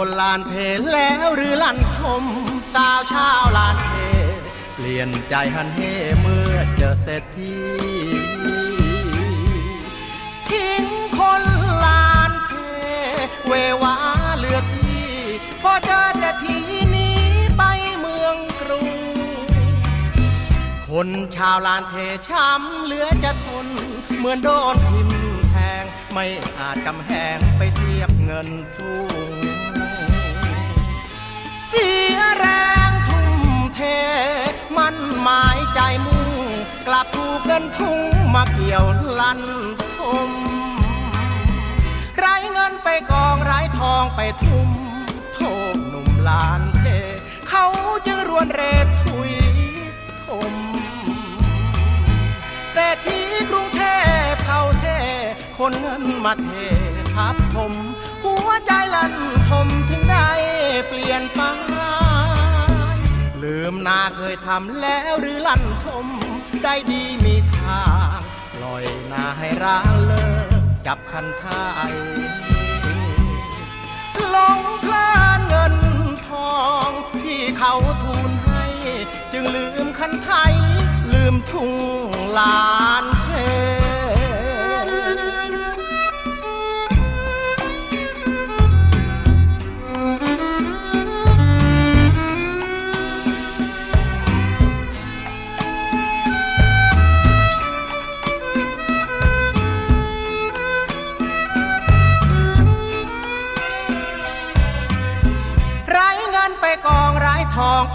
คนลานเทแล้วหรือลันทมสาวชาวลานเทเปลี่ยนใจหันเหเมื่อเจอเศรษฐีทิ้งคนลานเทเววาเลือที่พอเจอแต่ทีนี้ไปเมืองกรุง คนชาวลานเทช้ำเหลือจะทนเหมือนโดนทิมแทง ไม่อาจกำแหงไปเทียบเงินทุ่ง กันทุ่งมาเกี่ยวลันทมไรเงินไปกองไรทองไปทุ่มโทษหนุ่มลานเทเขาจึงรวนเรทุยทมเศรษฐีกรุงเทพเขาเท คนเงินมาเททับถมหัวใจลันท มนาเคยทำแล้วหรือลั่นทม ได้ดีมีทางปล่อยนาให้ร้างเลิกจับคันท้ายหลงพลานเงินทองที่เขาทูลให้ จึงลืมคันไทยลืมทุ่งลา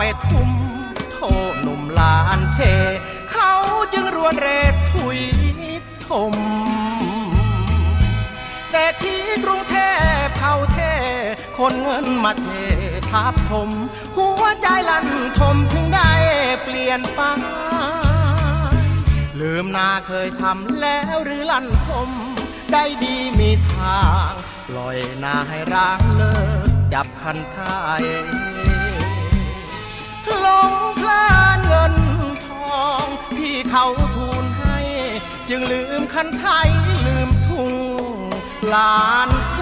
ไปทุ่มโทหนุ่มลานเท เขาจึงรวนเรทุยทมเศรษฐีกรุงเทพเขาเท คนเงินมาเททับถมหัวใจลันทมถึงได้เปลี่ยนไปลืมนาเคยทำแล้วหรือลั่นทม ได้ดีมีทาง ปล่อยนาให้ร้างเลิกจับคันไทย งพลานเงินทองที่เขาทูลให้ จึงลืมคันไทยลืมทุ่งลานเท